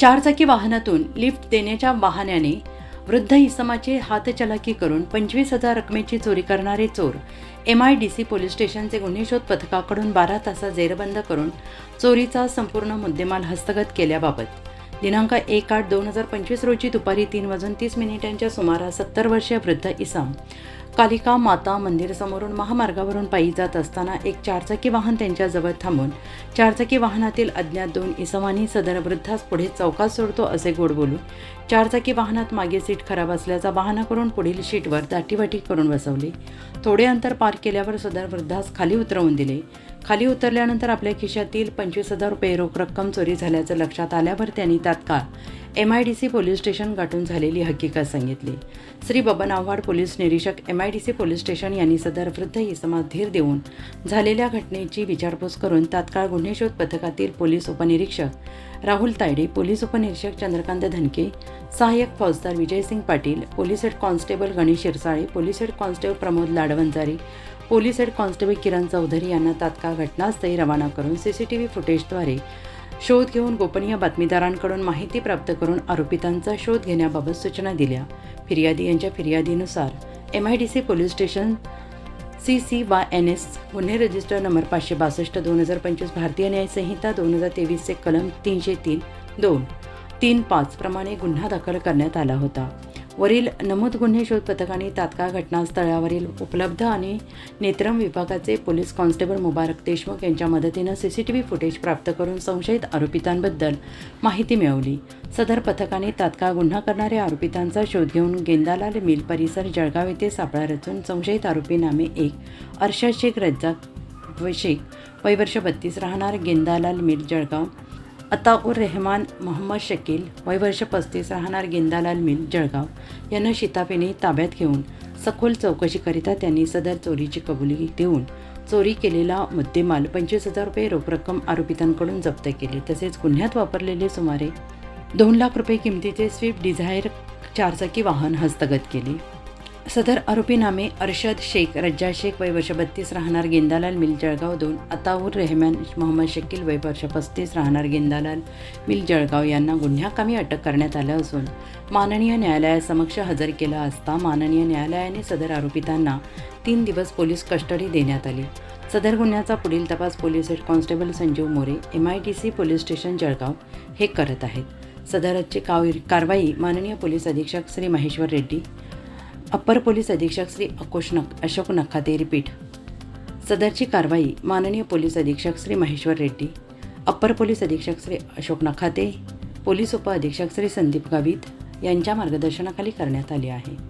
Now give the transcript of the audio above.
चारचाकी वाहनातून लिफ्ट देण्याच्या बहाण्याने वृद्ध इसमाची हातचलाकी करून पंचवीस हजार रकमेची चोरी करणारे चोर M I D C police स्टेशनचे गुन्हे शोध पथकाकडून बारा तासा जेरबंद करून चोरीचा संपूर्ण मुद्देमाल हस्तगत केल्याबाबत दिनांक एक आठ दोन हजार पंचवीस रोजी दुपारी तीन वाजून तीस मिनिटांच्या सुमारास सत्तर वर्षीय वृद्ध इसम कालिका माता मंदिरसमोरून महामार्गावरून पायी जात असताना एक चारचाकी वाहन त्यांच्याजवळ थांबून चारचाकी वाहनातील अज्ञात दोन इसमानी सदर वृद्धास पुढे चौकात सोडतो असे गोड बोलून चारचाकी वाहनात मागे सीट खराब असल्याचा बहाणा करून पुढील सीटवर दाटीवाटी करून बसवले. थोडे अंतर पार केल्यावर सदर वृद्धास खाली उतरवून दिले. खाली उतरल्यानंतर आपल्या खिशातील पंचवीस हजार रुपये रोख रक्कम चोरी झाल्याचं लक्षात आल्यावर त्यांनी तात्काळ M I D C police station गाठून झालेली हकीकत सांगितली. श्री बबन आव्हाड पोलीस निरीक्षक M I D C police station यांनी सदर वृद्ध इसमास धीर देऊन झालेल्या घटनेची विचारपूस करून तात्काळ गुन्हे शोध पथकातील पोलीस उपनिरीक्षक राहुल तायडे पोलीस उपनिरीक्षक चंद्रकांत धनके सहाय्यक फौजदार Vijaysing Patil police head constable Ganesh Shirsale police head constable Pramod Ladvanjari police head constable Kiran Chaudhari यांना तात्काळ घटनास्थळी रवाना करून सीसीटीव्ही फुटेजद्वारे शोध घेऊन गोपनीय बातमीदारांकडून माहिती प्राप्त करून आरोपितांचा शोध घेण्याबाबत सूचना दिल्या. फिर्यादी यांच्या फिर्यादीनुसार M I D C police station C C Y N S गुन्हे रजिस्टर नंबर पाचशे बासष्ट दोन हजार पंचवीस भारतीय न्यायसंहिता दोन हजार तेवीसचे कलम तीनशे तीन दोन तीन पाचप्रमाणे गुन्हा दाखल करण्यात आला होता. वरील नमूद गुन्हे शोध पथकाने तात्काळ घटनास्थळावरील उपलब्ध आणि नेत्रम विभागाचे पोलीस कॉन्स्टेबल मुबारक देशमुख यांच्या मदतीनं C C T V footage प्राप्त करून संशयित आरोपितांबद्दल माहिती मिळवली. सदर पथकाने तात्काळ गुन्हा करणाऱ्या आरोपितांचा शोध घेऊन गेंदालाल मिल परिसर जळगाव येथे सापळा रचून संशयित आरोपी नामे एक अर्षद शेख रज्जाक शेख वय वर्ष बत्तीस राहणार गेंदालाल मिल जळगाव. अताउर रेहमान मोहम्मद शकील वयवर्ष पस्तीस राहणार गेंदालाल मिल जळगाव. यांना शिताफेने ताब्यात घेऊन सखोल चौकशीकरिता त्यांनी सदर चोरीची कबुली देऊन चोरी केलेला मुद्देमाल पंचवीस हजार रुपये रोख रक्कम आरोपितांकडून जप्त केली. तसेच गुन्ह्यात वापरलेले सुमारे दोन लाख रुपये किमतीचे स्विफ्ट डिझायर चारचाकी वाहन हस्तगत केले. सदर आरोपी नामे अरशद शेख रज्जा शेख वय वर्ष बत्तीस राहणार गेंदालाल मिल जळगाव दोन अताऊर रेहमान मोहम्मद शकील वय वर्ष पस्तीस राहणार गेंदालाल मिल जळगाव यांना गुन्ह्याकामी अटक करण्यात आलं असून माननीय न्यायालयासमक्ष हजर केलं असता माननीय न्यायालयाने सदर आरोपितांना तीन दिवस पोलीस कस्टडी देण्यात आली. सदर गुन्ह्याचा पुढील तपास police head constable Sanjeev More M I T C police station Jalgaon हे करत आहेत. सदरची काव कारवाई माननीय पोलीस अधीक्षक श्री महेश्वर रेड्डी अप्पर पोलीस अधीक्षक श्री अकोश नक अशोक नखाते रिपीट सदरची कारवाई माननीय पोलीस अधीक्षक श्री महेश्वर रेड्डी अप्पर पोलीस अधीक्षक श्री अशोक नखाते पोलीस उप अधीक्षक श्री संदीप गावित यांच्या मार्गदर्शनाखाली करण्यात आली आहे.